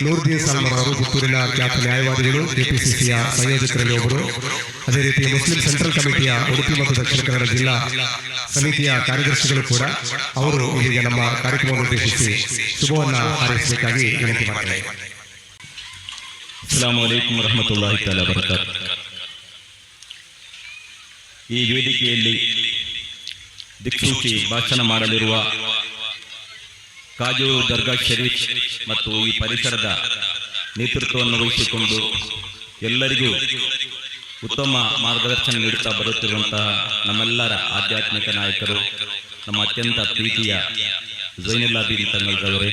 ಸಾಲ್ಮರ್ ಅವರು ಪುತ್ತೂರಿನ ಖ್ಯಾತ ನ್ಯಾಯವಾದಿಗಳು, ಕೆಪಿಸಿಸಿಯ ಸಂಯೋಜಕರಲ್ಲಿ ಒಬ್ಬರು. ಅದೇ ರೀತಿ ಮುಸ್ಲಿಂ ಸೆಂಟ್ರಲ್ ಕಮಿಟಿಯ ಉಡುಪಿ ಮತ್ತು ದಕ್ಷಿಣ ಕನ್ನಡ ಜಿಲ್ಲಾ ಸಮಿತಿಯ ಕಾರ್ಯದರ್ಶಿಗಳು ಕೂಡ ಅವರು ಇಲ್ಲಿಗೆ ನಮ್ಮ ಕಾರ್ಯಕ್ರಮವನ್ನು ಉದ್ದೇಶಿಸಿ ಶುಭವನ್ನು ಹಾರೈಸಬೇಕಾಗಿ ವಿನಂತಿ ಮಾಡಿದ್ದಾರೆ ಈ ವೇದಿಕೆಯಲ್ಲಿ ದಿಕ್ಸೂಚಿ ಭಾಷಣ ಮಾಡಲಿರುವ ಕಾಜೂರು ದರ್ಗಾ ಶರೀಫ್ ಮತ್ತು ಈ ಪರಿಸರದ ನೇತೃತ್ವವನ್ನು ವಹಿಸಿಕೊಂಡು ಎಲ್ಲರಿಗೂ ಉತ್ತಮ ಮಾರ್ಗದರ್ಶನ ನೀಡುತ್ತಾ ಬರುತ್ತಿರುವಂತಹ ನಮ್ಮೆಲ್ಲರ ಆಧ್ಯಾತ್ಮಿಕ ನಾಯಕರು, ನಮ್ಮ ಅತ್ಯಂತ ಪ್ರೀತಿಯ ತಂಗಲ್ ತಂಗಲ್ರವರೇ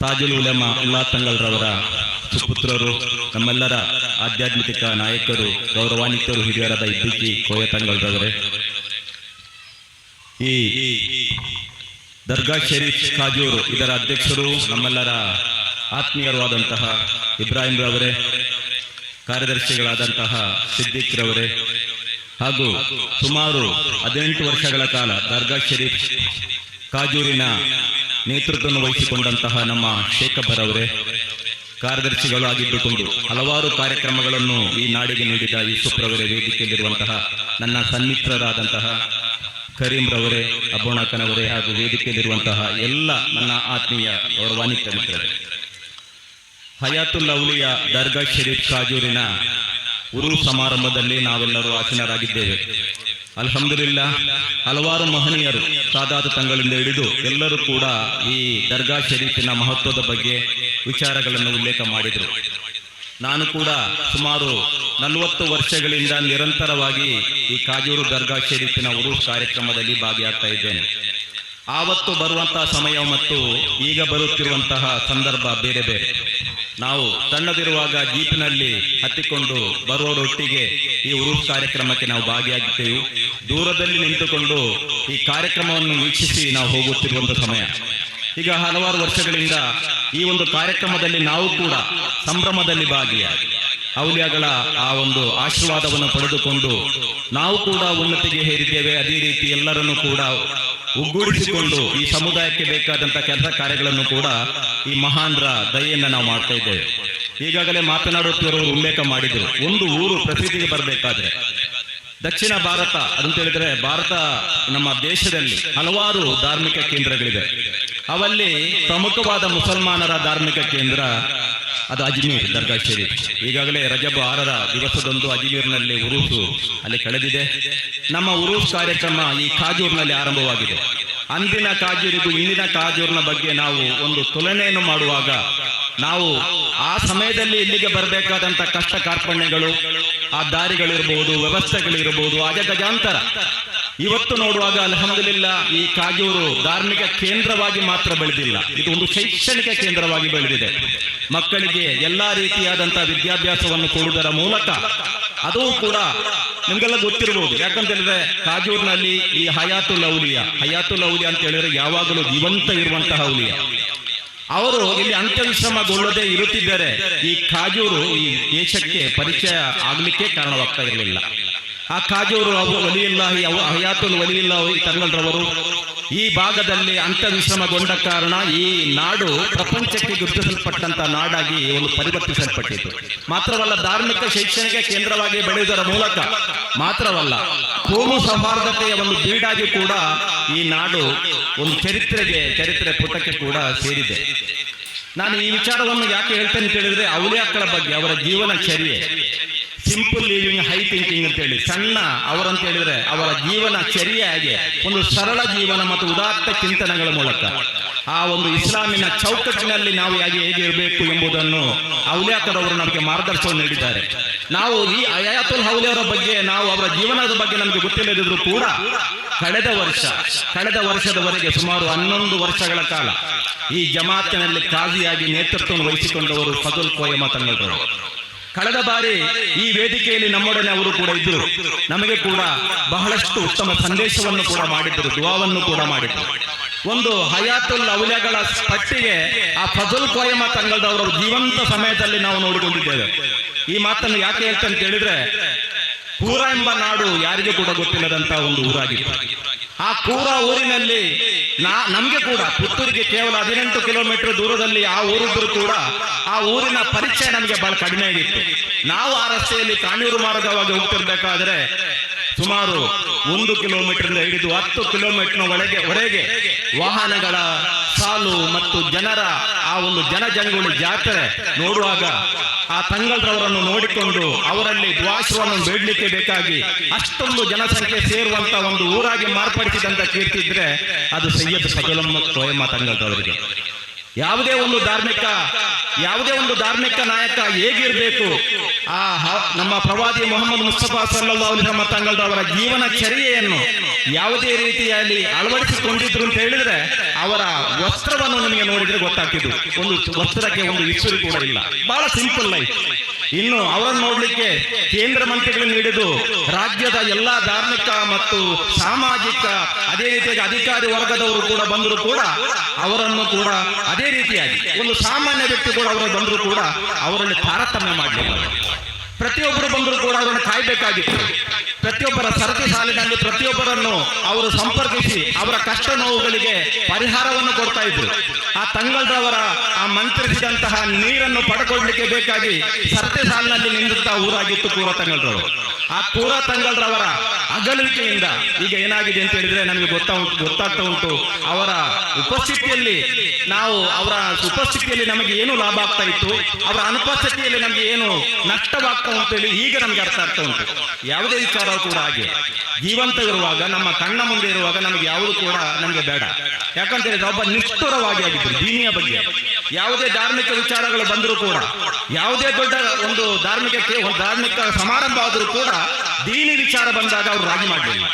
ತಾಜುಲ್ ಉಲಮ ಉಲ್ಲಾ ತಂಗಲ್ರವರ ಸುಪುತ್ರರು, ನಮ್ಮೆಲ್ಲರ ಆಧ್ಯಾತ್ಮಿಕ ನಾಯಕರು, ಗೌರವಾನ್ವಿತರು ಹಿರಿಯರಾದ ಇದ್ದಕ್ಕಿ ಕೋಯ ತಂಗಲ್ರವರೇ ಈ ದರ್ಗಾ ಶರೀಫ್ ಕಾಜೂರು ಇದರ ಅಧ್ಯಕ್ಷರು ನಮ್ಮೆಲ್ಲರ ಆತ್ಮೀಯರಾದಂತಹ ಇಬ್ರಾಹಿಂ ರವರೇ, ಕಾರ್ಯದರ್ಶಿಗಳಾದಂತಹ ಸಿದ್ದಿಕ್ ರವರೇ, ಹಾಗೂ ಸುಮಾರು ಹದಿನೆಂಟು ವರ್ಷಗಳ ಕಾಲ ದರ್ಗಾ ಶರೀಫ್ ಕಾಜೂರಿನ ನೇತೃತ್ವವನ್ನು ವಹಿಸಿಕೊಂಡಂತಹ ನಮ್ಮ ಶೇಖಬ್ಬರ್ ಅವರೇ ಕಾರ್ಯದರ್ಶಿಗಳು ಆಗಿದ್ದುಕೊಂಡು ಹಲವಾರು ಕಾರ್ಯಕ್ರಮಗಳನ್ನು ಈ ನಾಡಿಗೆ ನೀಡಿದ ಯೂಸುಫ್ ರವರೇ ವೇದಿಕೆಯಲ್ಲಿರುವಂತಹ ನನ್ನ ಸನ್ಮಿತ್ರರಾದಂತಹ ಕರೀಂ ರವರೇ ಅಬ್ಬುಣಕನವರೇ ಹಾಗೂ ವೇದಿಕೆಯಲ್ಲಿರುವಂತಹ ಎಲ್ಲ ನನ್ನ ಆತ್ಮೀಯ ಗೌರವಾನ್ವಿತ ಮಿತ್ರರೇ. ಹಯಾತುಲ್ ಔಲಿಯಾ ದರ್ಗಾ ಶರೀಫ್ ಕಾಜೂರಿನ ಉರು ಸಮಾರಂಭದಲ್ಲಿ ನಾವೆಲ್ಲರೂ ಆಸೀನರಾಗಿದ್ದೇವೆ. ಅಲ್ಹಮ್ದುಲಿಲ್ಲ, ಹಲವಾರು ಮಹನೀಯರು ಸಾದಾತ ತಂಗಳಿಂದ ಹಿಡಿದು ಎಲ್ಲರೂ ಕೂಡ ಈ ದರ್ಗಾ ಶರೀಫಿನ ಮಹತ್ವದ ಬಗ್ಗೆ ವಿಚಾರಗಳನ್ನು ಉಲ್ಲೇಖ ಮಾಡಿದರು. ನಾನು ಕೂಡ ಸುಮಾರು ನಲವತ್ತು ವರ್ಷಗಳಿಂದ ನಿರಂತರವಾಗಿ ಈ ಕಾಜೂರು ದರ್ಗಾ ಶರೀಫಿನ ಉರುಸ್ ಕಾರ್ಯಕ್ರಮದಲ್ಲಿ ಭಾಗಿಯಾಗ್ತಾ ಇದ್ದೇನೆ. ಆವತ್ತು ಬರುವಂತಹ ಸಮಯ ಮತ್ತು ಈಗ ಬರುತ್ತಿರುವಂತಹ ಸಂದರ್ಭ ಬೇರೆ ಬೇರೆ. ನಾವು ಸಣ್ಣದಿರುವಾಗ ಜೀಪಿನಲ್ಲಿ ಹತ್ತಿಕೊಂಡು ಬರುವವರೊಟ್ಟಿಗೆ ಈ ಉರುಸ್ ಕಾರ್ಯಕ್ರಮಕ್ಕೆ ನಾವು ಭಾಗಿಯಾಗಿದ್ದೇವೆ. ದೂರದಲ್ಲಿ ನಿಂತುಕೊಂಡು ಈ ಕಾರ್ಯಕ್ರಮವನ್ನು ವೀಕ್ಷಿಸಿ ನಾವು ಹೋಗುತ್ತಿರುವಂತಹ ಸಮಯ. ಈಗ ಹಲವಾರು ವರ್ಷಗಳಿಂದ ಈ ಒಂದು ಕಾರ್ಯಕ್ರಮದಲ್ಲಿ ನಾವು ಕೂಡ ಸಂಭ್ರಮದಲ್ಲಿ ಭಾಗಿಯಾಗಿ ಔಲಿಯಾಗಳ ಆ ಒಂದು ಆಶೀರ್ವಾದವನ್ನು ಪಡೆದುಕೊಂಡು ನಾವು ಕೂಡ ಉನ್ನತಿಗೆ ಹೇರಿದ್ದೇವೆ. ಅದೇ ರೀತಿ ಎಲ್ಲರನ್ನು ಕೂಡ ಒಗ್ಗೂಡಿಸಿಕೊಂಡು ಈ ಸಮುದಾಯಕ್ಕೆ ಬೇಕಾದಂತಹ ಕೆಲಸ ಕಾರ್ಯಗಳನ್ನು ಕೂಡ ಈ ಮಹಾನ್ರ ದಯೆಯನ್ನು ನಾವು ಮಾಡ್ತಾ ಇದ್ದೇವೆ. ಈಗಾಗಲೇ ಮಾತನಾಡುತ್ತಿರುವವರು ಉಲ್ಲೇಖ ಮಾಡಿದರು. ಒಂದು ಊರು ಪ್ರಸಿದ್ಧಿಗೆ ಬರಬೇಕಾದ್ರೆ ದಕ್ಷಿಣ ಭಾರತ ಅಂತ ಹೇಳಿದ್ರೆ ಭಾರತ ನಮ್ಮ ದೇಶದಲ್ಲಿ ಹಲವಾರು ಧಾರ್ಮಿಕ ಕೇಂದ್ರಗಳಿದೆ. ಅವಲ್ಲಿ ಪ್ರಮುಖವಾದ ಮುಸಲ್ಮಾನರ ಧಾರ್ಮಿಕ ಕೇಂದ್ರ ಅದು ಅಜ್ಮೀರ್, ದರ್ಗಾ ಶರೀಫ್. ಈಗಾಗಲೇ ರಜಬ್ ಆರರ ದಿವಸದಂದು ಅಜ್ಮೀರ್ನಲ್ಲಿ ಉರುಸು ಅಲ್ಲಿ ಕಳೆದಿದೆ. ನಮ್ಮ ಉರೂಸ್ ಕಾರ್ಯಕ್ರಮ ಈ ಕಾಜೂರ್ನಲ್ಲಿ ಆರಂಭವಾಗಿದೆ. ಅಂದಿನ ಕಾಜೂರಿಗೂ ಇಂದಿನ ಕಾಜೂರ್ನ ಬಗ್ಗೆ ನಾವು ಒಂದು ತುಲನೆಯನ್ನು ಮಾಡುವಾಗ ನಾವು ಆ ಸಮಯದಲ್ಲಿ ಇಲ್ಲಿಗೆ ಬರಬೇಕಾದಂತ ಕಷ್ಟ ಕಾರ್ಪಣ್ಯಗಳು, ಆ ದಾರಿಗಳಿರ್ಬೋದು, ವ್ಯವಸ್ಥೆಗಳಿರ್ಬೋದು ಅಜಗಜಾಂತರ ಇವತ್ತು ನೋಡುವಾಗ ಅಲ್ಹಮ್ದುಲಿಲ್ಲ, ಈ ಕಾಗೂರು ಧಾರ್ಮಿಕ ಕೇಂದ್ರವಾಗಿ ಮಾತ್ರ ಬೆಳೆದಿಲ್ಲ. ಇದು ಒಂದು ಶೈಕ್ಷಣಿಕ ಕೇಂದ್ರವಾಗಿ ಬೆಳೆದಿದೆ. ಮಕ್ಕಳಿಗೆ ಎಲ್ಲಾ ರೀತಿಯಾದಂತಹ ವಿದ್ಯಾಭ್ಯಾಸವನ್ನು ಕೊಡುವುದರ ಮೂಲಕ ಅದು ಕೂಡ ನಿಮ್ಗೆಲ್ಲ ಗೊತ್ತಿರಬಹುದು ಯಾಕಂತ ಹೇಳಿದ್ರೆ ಕಾಜೂರ್ನಲ್ಲಿ ಈ ಹಯಾತುಲ್ ಔಲಿಯಾ ಹಯಾತುಲ್ ಔಲಿಯಾ ಅಂತ ಹೇಳಿದ್ರೆ ಯಾವಾಗಲೂ ಜೀವಂತ ಇರುವಂತಹ ಔಲಿಯಾ ಅವರು ಇಲ್ಲಿ ಅಂತ್ಯವಿಶ್ರಮಗೊಳ್ಳದೆ ಇರುತ್ತಿದ್ದರೆ. ಈ ಕಾಜೂರು ಈ ದೇಶಕ್ಕೆ ಪರಿಚಯ ಆಗ್ಲಿಕ್ಕೆ ಕಾರಣವಾಗ್ತಾ ಇರಲಿಲ್ಲ. ಆ ಕಾಜೂರು ಅವು ಹಯಾತುಲ್ ಒಲಿಯಿಲ್ಲಾಹಿ ತಂಗಲ್ರವರು ಈ ಭಾಗದಲ್ಲಿ ಅಂತ ವಿಶ್ರಮಗೊಂಡ ಕಾರಣ ಈ ನಾಡು ಪ್ರಪಂಚಕ್ಕೆ ಗುರುತಿಸಲ್ಪಟ್ಟಂತ ನಾಡಾಗಿ ಒಂದು ಪರಿವರ್ತಿಸಲ್ಪಟ್ಟಿತು. ಮಾತ್ರವಲ್ಲ ಧಾರ್ಮಿಕ ಶೈಕ್ಷಣಿಕ ಕೇಂದ್ರವಾಗಿ ಬೆಳೆಯುವುದರ ಮೂಲಕ ಮಾತ್ರವಲ್ಲ, ಕೋಮು ಸೌಹಾರ್ದತೆಯ ಒಂದು ಬೀಡಾಗಿ ಕೂಡ ಈ ನಾಡು ಒಂದು ಚರಿತ್ರೆಗೆ, ಚರಿತ್ರೆ ಪುಟಕ್ಕೆ ಕೂಡ ಸೇರಿದೆ. ನಾನು ಈ ವಿಚಾರವನ್ನು ಯಾಕೆ ಹೇಳ್ತೇನೆ ಅಂತ ಹೇಳಿದ್ರೆ ಅಕ್ಕಳ ಬಗ್ಗೆ, ಅವರ ಜೀವನ ಚರ್ಯೆ. ಸಿಂಪಲ್ ಲಿವಿಂಗ್ ಹೈ ಥಿಂಕಿಂಗ್ ಅಂತ ಹೇಳಿ, ಸಣ್ಣ ಅವರಂತ ಹೇಳಿದ್ರೆ ಅವರ ಜೀವನ ಚರ್ಯೆಯಾಗಿ ಒಂದು ಸರಳ ಜೀವನ ಮತ್ತು ಉದಾತ್ತ ಚಿಂತನೆಗಳ ಮೂಲಕ. ಆ ಒಂದು ಇಸ್ಲಾಮಿನ ಚೌಕಟ್ಟಿನಲ್ಲಿ ನಾವು ಹೇಗೆ ಹೇಗೆ ಇರಬೇಕು ಎಂಬುದನ್ನು ಔಲಿಯಾಕರವರು ನಮಗೆ ಮಾರ್ಗದರ್ಶನ ನೀಡಿದ್ದಾರೆ. ನಾವು ಈ ಅಯಾತುಲ್ ಹೌಲಿಯವರ ಬಗ್ಗೆ, ನಾವು ಅವರ ಜೀವನದ ಬಗ್ಗೆ ನಮಗೆ ಗೊತ್ತಿಲ್ಲದಿದ್ರು ಕೂಡ, ಕಳೆದ ವರ್ಷ, ಕಳೆದ ವರ್ಷದವರೆಗೆ ಸುಮಾರು ಹನ್ನೊಂದು ವರ್ಷಗಳ ಕಾಲ ಈ ಜಮಾತಿನಲ್ಲಿ ಕಾಜಿಯಾಗಿ ನೇತೃತ್ವವನ್ನು ವಹಿಸಿಕೊಂಡವರು ಫಜುಲ್ ಕೋಯಮ ತಂಗಡರು ಕಳೆದ ಬಾರಿ ಈ ವೇದಿಕೆಯಲ್ಲಿ ನಮ್ಮೊಡನೆ ಅವರು ಕೂಡ ಇದ್ದರು. ನಮಗೆ ಕೂಡ ಬಹಳಷ್ಟು ಉತ್ತಮ ಸಂದೇಶವನ್ನು ಕೂಡ ಮಾಡಿದ್ದರು, ದುವಾವನ್ನು ಕೂಡ ಮಾಡಿದ್ರು ಒಂದು ಹಯಾತುಲ್ ಔಲಿಯಾಗಳ ಪಟ್ಟಿಗೆ ಆ ಫಜಲ್ ಕೋಯಮ ತಂಗಲ್ದವರ ಜೀವಂತ ಸಮಯದಲ್ಲಿ ನಾವು ನೋಡಿಕೊಂಡಿದ್ದೇವೆ. ಈ ಮಾತನ್ನು ಯಾಕೆ ಹೇಳ್ತಂತ ಹೇಳಿದ್ರೆ ಪೂರ ಎಂಬ ನಾಡು ಯಾರಿಗೂ ಕೂಡ ಗೊತ್ತಿಲ್ಲದಂತ ಒಂದು ಊರಾಗಿತ್ತು. ಆ ಕೂರ ಊರಿನಲ್ಲಿ ನಾ, ನಮ್ಗೆ ಕೂಡ ಪುತ್ತೂರಿಗೆ ಕೇವಲ ಹದಿನೆಂಟು ಕಿಲೋಮೀಟರ್ ದೂರದಲ್ಲಿ ಆ ಊರಿದ್ರು ಕೂಡ ಆ ಊರಿನ ಪರಿಚಯ ನಮಗೆ ಬಹಳ ಕಡಿಮೆ ಆಗಿತ್ತು. ನಾವು ಆ ರಸ್ತೆಯಲ್ಲಿ ಕಾಣೂರು ಮಾರ್ಗವಾಗಿ ಹೋಗ್ತಿರ್ಬೇಕಾದ್ರೆ ಸುಮಾರು ಒಂದು ಕಿಲೋಮೀಟರ್ ಹಿಡಿದು ಹತ್ತು ಕಿಲೋಮೀಟರ್ ಒಳಗೆ, ಹೊರಗೆ ವಾಹನಗಳ ಸಾಲು ಮತ್ತು ಜನರ ಆ ಒಂದು ಜನಜಂಗುಳಿ ಜಾತ್ರೆ ನೋಡುವಾಗ ಆ ತಂಗಲ್ರವರನ್ನು ನೋಡಿಕೊಂಡು ಅವರಲ್ಲಿ ದ್ವಾಸವನ್ನು ಬೇಡಲಿಕ್ಕೆ ಬೇಕಾಗಿ ಅಷ್ಟೊಂದು ಜನಸಂಖ್ಯೆ ಸೇರುವಂತ ಒಂದು ಊರಾಗಿ ಮಾರ್ಪಡಿಸಿದಂತ ಕೀರ್ತಿ ಇದ್ರೆ ಅದು ಸೈಯದ್ ಸಗಲಮ್ಮ ಸ್ವಯಂ ತಂಗಲ್ರವರಿಗೆ ಯಾವುದೇ ಒಂದು ಧಾರ್ಮಿಕ ಯಾವುದೇ ಒಂದು ಧಾರ್ಮಿಕ ನಾಯಕ ಹೇಗಿರಬೇಕು? ಆ ನಮ್ಮ ಪ್ರವಾದಿ ಮೊಹಮ್ಮದ್ ಮುಸ್ತಫಾ ಅಲೈಹಿ ವಸಲ್ಲಂ ತಂಗಲ್ರವರ ಜೀವನ ಚರ್ಯೆಯನ್ನು ಯಾವುದೇ ರೀತಿಯಲ್ಲಿ ಅಳವಡಿಸಿಕೊಂಡಿದ್ರು ಅಂತ ಹೇಳಿದ್ರೆ ಅವರ ವಸ್ತ್ರವನ್ನು ನಿಮಗೆ ನೋಡಿದ್ರೆ ಗೊತ್ತಾಗ್ತಿದ್ರು ಒಂದು ವಸ್ತ್ರಕ್ಕೆ ಒಂದು ಇಸುರು ಕೂಡ ಇಲ್ಲ. ಬಹಳ ಸಿಂಪಲ್ ಲೈಫ್ ಇನ್ನು ಅವರನ್ನು ನೋಡ್ಲಿಕ್ಕೆ ಕೇಂದ್ರ ಮಂತ್ರಿಗಳನ್ನು ಹಿಡಿದು ರಾಜ್ಯದ ಎಲ್ಲಾ ಧಾರ್ಮಿಕ ಮತ್ತು ಸಾಮಾಜಿಕ, ಅದೇ ರೀತಿಯಾಗಿ ಅಧಿಕಾರಿ ವರ್ಗದವರು ಕೂಡ ಬಂದರೂ ಕೂಡ ಅವರನ್ನು ಕೂಡ ಅದೇ ರೀತಿಯಾಗಿ ಒಂದು ಸಾಮಾನ್ಯ ವ್ಯಕ್ತಿ ಅವರು ಬಂದರೂ ಕೂಡ ಅವರಲ್ಲಿ ತಾರತಮ್ಯ ಮಾಡಲಿಲ್ಲ. ಪ್ರತಿಯೊಬ್ಬರು ಬಂದರೂ ಕೂಡ ಅವರನ್ನು ಕಾಯ್ಬೇಕಾಗಿತ್ತು. ಪ್ರತಿಯೊಬ್ಬರ ಸರತಿ ಸಾಲಿನಲ್ಲಿ ಪ್ರತಿಯೊಬ್ಬರನ್ನು ಅವರು ಸಂಪರ್ಕಿಸಿ ಅವರ ಕಷ್ಟ ನೋವುಗಳಿಗೆ ಪರಿಹಾರವನ್ನು ಕೊಡ್ತಾ ಇದ್ರು. ಆ ತಂಗಲ್ರವರ ಆ ಮಂತ್ರಿಸಿದಂತಹ ನೀರನ್ನು ಪಡ್ಕೊಳ್ಳಿಕ್ಕೆ ಬೇಕಾಗಿ ಸರತಿ ಸಾಲಿನಲ್ಲಿ ನಿಂತ ಊರಾಗಿತ್ತು ಕೂರ ತಂಗಲ್ರವರು ಆ ಕೂರ ತಂಗಲ್ರವರ ಅಗಲುವಿಕೆಯಿಂದ ಈಗ ಏನಾಗಿದೆ ಅಂತ ಹೇಳಿದ್ರೆ ನಮಗೆ ಗೊತ್ತಾ ಉಂಟು ಗೊತ್ತಾಗ್ತಾ ಉಂಟು. ಅವರ ಉಪಸ್ಥಿತಿಯಲ್ಲಿ ನಾವು ಅವರ ಉಪಸ್ಥಿತಿಯಲ್ಲಿ ನಮಗೆ ಏನು ಲಾಭ ಆಗ್ತಾ ಇತ್ತು, ಅವರ ಅನುಪಸ್ಥಿತಿಯಲ್ಲಿ ನಮಗೆ ಏನು ನಷ್ಟವಾಗ್ತಾ ಉಂಟು ಹೇಳಿ ಈಗ ನಮ್ಗೆ ಅರ್ಥ ಆಗ್ತಾ ಉಂಟು. ಯಾವುದೇ ವಿಚಾರ ಕೂಡ ಹಾಗೆ ಜೀವಂತ ಇರುವಾಗ, ನಮ್ಮ ಕಣ್ಣ ಮುಂದೆ ಇರುವಾಗ ನಮಗೆ ಯಾವುದು ಕೂಡ ನಮ್ಗೆ ಬೇಡ. ಯಾಕಂತ ಹೇಳಿದ್ರೆ ಒಬ್ಬ ನಿಷ್ಠುರವಾಗಿ ಆಗಿದ್ರು ದೀನಿಯ ಬಗ್ಗೆ. ಯಾವುದೇ ಧಾರ್ಮಿಕ ವಿಚಾರಗಳು ಬಂದರೂ ಕೂಡ, ಯಾವುದೇ ದೊಡ್ಡ ಒಂದು ಧಾರ್ಮಿಕ ಧಾರ್ಮಿಕ ಸಮಾರಂಭ ಆದರೂ ಕೂಡ ದೀನಿ ವಿಚಾರ ಬಂದಾಗ ಅವರು ರಾಜಿ ಮಾಡಲಿಲ್ಲ.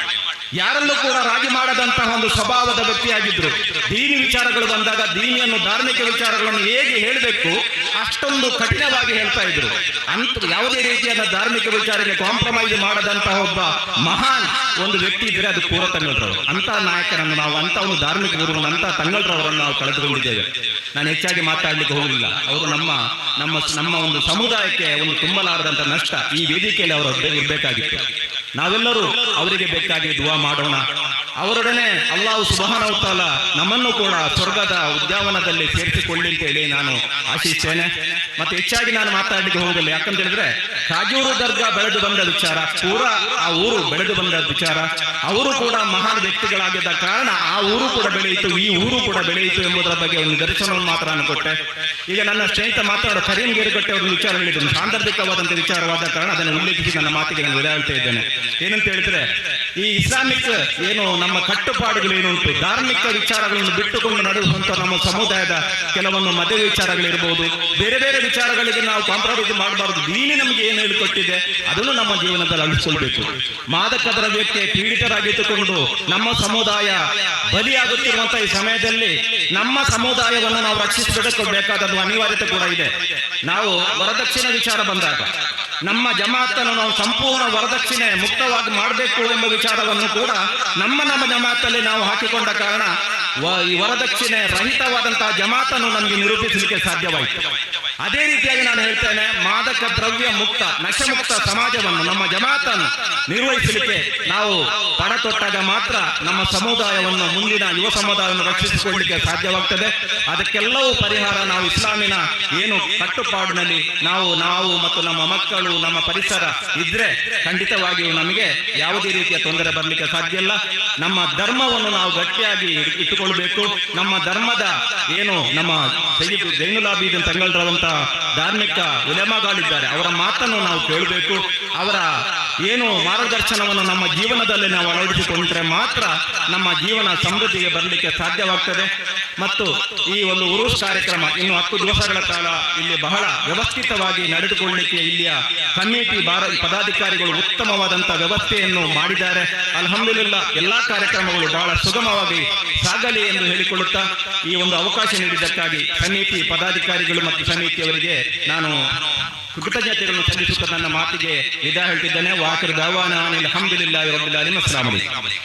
ಯಾರಲ್ಲೂ ಕೂಡ ರಾಜಿ ಮಾಡದಂತಹ ಒಂದು ಸ್ವಭಾವದ ವ್ಯಕ್ತಿಯಾಗಿದ್ದರು ದೀನಿ ವಿಚಾರಗಳು ಬಂದಾಗ ದೀನಿಯನ್ನು ಧಾರ್ಮಿಕ ವಿಚಾರಗಳನ್ನು ಹೇಗೆ ಹೇಳಬೇಕು ಅಷ್ಟೊಂದು ಕಠಿಣವಾಗಿ ಹೇಳ್ತಾ ಇದ್ರು. ಅಂತ ಯಾವುದೇ ರೀತಿಯಾದ ಧಾರ್ಮಿಕ ವಿಚಾರಕ್ಕೆ ಕಾಂಪ್ರಮೈಸ್ ಮಾಡದಂತಹ ಒಬ್ಬ ಮಹಾನ್ ಒಂದು ವ್ಯಕ್ತಿ ಇದ್ರೆ ಅದು ಪೂರ ತಂಗಳರವರು ಅಂತ ನಾಯಕರನ್ನು ನಾವು ಅಂತ ಒಂದು ಧಾರ್ಮಿಕ ಗುರುವನ್ನು ಅಂತ ತಂಗಳರವರನ್ನು ನಾವು ಕಳೆದುಕೊಂಡಿದ್ದೇವೆ. ನಾನು ಹೆಚ್ಚಾಗಿ ಮಾತಾಡ್ಲಿಕ್ಕೆ ಹೋಗಲಿಲ್ಲ ಅವರು ನಮ್ಮ ನಮ್ಮ ನಮ್ಮ ಒಂದು ಸಮುದಾಯಕ್ಕೆ ಒಂದು ತುಂಬಲಾರದಂತ ನಷ್ಟ ಈ ವೇದಿಕೆಯಲ್ಲಿ ಅವರು ಇರಬೇಕಾಗಿತ್ತು. ನಾವೆಲ್ಲರೂ ಅವರಿಗೆ ಬೇಕಾಗಿ ದುವಾ ಮಾಡೋಣ. ಅವರೊಡನೆ ಅಲ್ಲಾಹು ಸುಬಹಾನವತಾಲ ನಮ್ಮನ್ನು ಕೂಡ ಸ್ವರ್ಗದ ಉದ್ಯಾನವನದಲ್ಲಿ ಸೇರಿಸಿಕೊಳ್ಳಿ ಅಂತ ಹೇಳಿ ನಾನು ಆಶಿಸ್ತೇನೆ ಮತ್ತೆ ಹೆಚ್ಚಾಗಿ ನಾನು ಮಾತಾಡಲಿಕ್ಕೆ ಹೋಗಲ್ಲ ಯಾಕಂತ ಹೇಳಿದ್ರೆ ರಾಜೂರು ದರ್ಗಾ ಬೆಳೆದು ಬಂದ ವಿಚಾರ, ಪೂರ ಆ ಊರು ಬೆಳೆದು ಬಂದ ವಿಚಾರ. ಅವರು ಕೂಡ ಮಹಾನ್ ವ್ಯಕ್ತಿಗಳಾಗಿದ್ದ ಕಾರಣ ಆ ಊರು ಕೂಡ ಬೆಳೆಯಿತು, ಈ ಊರು ಕೂಡ ಬೆಳೆಯಿತು ಎಂಬುದರ ಬಗ್ಗೆ ಒಂದು ದರ್ಶನವನ್ನು ಮಾತ್ರ ನಾನು ಕೊಟ್ಟೆ. ಈಗ ನನ್ನ ಸ್ನೇಹಿತ ಮಾತಾಡೋ ಕರೀಂ ಗೇರುಗಟ್ಟೆ ಅವರ ವಿಚಾರ ಹೇಳಿದ್ರು. ಸಾಂದರ್ಭಿಕವಾದಂತಹ ವಿಚಾರವಾದ ಕಾರಣ ಅದನ್ನು ಉಲ್ಲೇಖಿಸಿ ನನ್ನ ಮಾತಿಗೆ ನಾನು ವಿದಾಯ ಹೇಳ್ತಾ ಇದ್ದೇನೆ. ಏನಂತ ಹೇಳಿದ್ರೆ ಈ ಇಸ್ಲಾಮಿಕ್ ಏನು ನಮ್ಮ ಕಟ್ಟುಪಾಡುಗಳು ಏನುಂಟು ಧಾರ್ಮಿಕ ವಿಚಾರಗಳನ್ನು ಬಿಟ್ಟುಕೊಂಡು ನಡೆಯುವಂತ ನಮ್ಮ ಸಮುದಾಯದ ಕೆಲವೊಂದು ಮದುವೆ ವಿಚಾರಗಳಿರ್ಬೋದು. ಬೇರೆ ಬೇರೆ ವಿಚಾರಗಳಿಗೆ ನಾವು ಕಾಂಪ್ರಮೈಸ್ ಮಾಡಬಾರದು. ದೀನಿ ನಮಗೆ ಏನು ಹೇಳಿಕೊಟ್ಟಿದೆ? ಅದನ್ನು ನಮ್ಮ ಜೀವನದಲ್ಲಿ ಅಳಿಸ್ಕೊಳ್ಬೇಕು. ಮಾದಕ ದ್ರವ್ಯಕ್ಕೆ ಪೀಡಿತರಾಗಿಟ್ಟುಕೊಂಡು ನಮ್ಮ ಸಮುದಾಯ ಬಲಿಯಾಗುತ್ತಿರುವಂತಹ ಈ ಸಮಯದಲ್ಲಿ ನಮ್ಮ ಸಮುದಾಯವನ್ನು ನಾವು ರಕ್ಷಿಸಬೇಕಾದ ಅನಿವಾರ್ಯತೆ ಕೂಡ ಇದೆ. ನಾವು ವರದಕ್ಷಿಣೆ ವಿಚಾರ ಬಂದಾಗ ನಮ್ಮ ಜಮಾತನ್ನು ನಾವು ಸಂಪೂರ್ಣ ವರದಕ್ಷಿಣೆ ಮುಕ್ತವಾಗಿ ಮಾಡಬೇಕು ಎಂಬ ವಿಚಾರವನ್ನು ಕೂಡ ನಮ್ಮ ನಮ್ಮ ಜಮಾತಲ್ಲಿ ನಾವು ಹಾಕಿಕೊಂಡ ಕಾರಣ ಈ ವರದಕ್ಷಿಣೆ ರಹಿತವಾದಂತಹ ಜಮಾತನ್ನು ನಮಗೆ ನಿರೂಪಿಸಲಿಕ್ಕೆ ಸಾಧ್ಯವಾಯಿತು. ಅದೇ ರೀತಿಯಾಗಿ ನಾನು ಹೇಳ್ತೇನೆ, ಮಾದಕ ದ್ರವ್ಯ ಮುಕ್ತ, ನಶಮುಕ್ತ ಸಮಾಜವನ್ನು, ನಮ್ಮ ಜಮಾತನ್ನು ನಿರ್ವಹಿಸಲಿಕ್ಕೆ ನಾವು ಪಣ ತೊಟ್ಟಾಗ ಮಾತ್ರ ನಮ್ಮ ಸಮುದಾಯವನ್ನು, ಮುಂದಿನ ಯುವ ಸಮುದಾಯವನ್ನು ರಕ್ಷಿಸಿಕೊಳ್ಳಲಿಕ್ಕೆ ಸಾಧ್ಯವಾಗ್ತದೆ. ಅದಕ್ಕೆಲ್ಲವೂ ಪರಿಹಾರ ನಾವು ಇಸ್ಲಾಮಿನ ಏನು ಕಟ್ಟುಪಾಡಿನಲ್ಲಿ ನಾವು ನಾವು ಮತ್ತು ನಮ್ಮ ಮಕ್ಕಳು, ನಮ್ಮ ಪರಿಸರ ಇದ್ರೆ ಖಂಡಿತವಾಗಿಯೂ ನಮಗೆ ಯಾವುದೇ ರೀತಿಯ ತೊಂದರೆ ಬರಲಿಕ್ಕೆ ಸಾಧ್ಯ ಇಲ್ಲ. ನಮ್ಮ ಧರ್ಮವನ್ನು ನಾವು ಗಟ್ಟಿಯಾಗಿ ಇಟ್ಟುಕೊಳ್ಬೇಕು ನಮ್ಮ ಧರ್ಮದ ಏನು, ನಮ್ಮ ಜೈನುಲಾಬೀದನ್ ತಂಗಲ್ರವಂತ ಧಾರ್ಮಿಕ ಉಲೆಮಗಳಿದ್ದಾರೆ. ಅವರ ಮಾತನ್ನು ನಾವು ಕೇಳಬೇಕು. ಅವರ ಏನು ಮಾರ್ಗದರ್ಶನವನ್ನು ನಮ್ಮ ಜೀವನದಲ್ಲಿ ನಾವು ಅಳವಡಿಸಿಕೊಂಡ್ರೆ ಮಾತ್ರ ನಮ್ಮ ಜೀವನ ಸಮೃದ್ಧಿಗೆ ಬರಲಿಕ್ಕೆ ಸಾಧ್ಯವಾಗ್ತದೆ. ಮತ್ತು ಈ ಒಂದು ಉರುಸ್ ಕಾರ್ಯಕ್ರಮ ಇನ್ನು ಹತ್ತು ದಿವಸಗಳ ಕಾಲ ಇಲ್ಲಿ ಬಹಳ ವ್ಯವಸ್ಥಿತವಾಗಿ ನಡೆದುಕೊಳ್ಳಲಿಕ್ಕೆ ಇಲ್ಲಿಯ ಕಮಿಟಿ ಭಾರ ಪದಾಧಿಕಾರಿಗಳು ಉತ್ತಮವಾದಂತ ವ್ಯವಸ್ಥೆಯನ್ನು ಮಾಡಿದ್ದಾರೆ. ಅಲ್ಹಮ್ದುಲಿಲ್ಲ, ಎಲ್ಲಾ ಕಾರ್ಯಕ್ರಮಗಳು ಬಹಳ ಸುಗಮವಾಗಿ ಸಾಗಲಿ ಎಂದು ಹೇಳಿಕೊಳ್ಳುತ್ತಾ ಈ ಒಂದು ಅವಕಾಶ ನೀಡಿದ್ದಕ್ಕಾಗಿ ಸಮಿತಿ ಪದಾಧಿಕಾರಿಗಳು ಮತ್ತು ಸಮಿತಿಯವರಿಗೆ ನಾನು ಕೃತಜ್ಞತೆಗಳನ್ನು ಸಲ್ಲಿಸುತ್ತಾ ನನ್ನ ಮಾತಿಗೆ ವಿದಾಯ ಹೇಳ್ತಿದ್ದೇನೆ. ವಾಕರ್ ದಾವಾನ ಅನಿಲ್ ಅಸ್ಸಲಾಮು ಅಲೈಕುಂ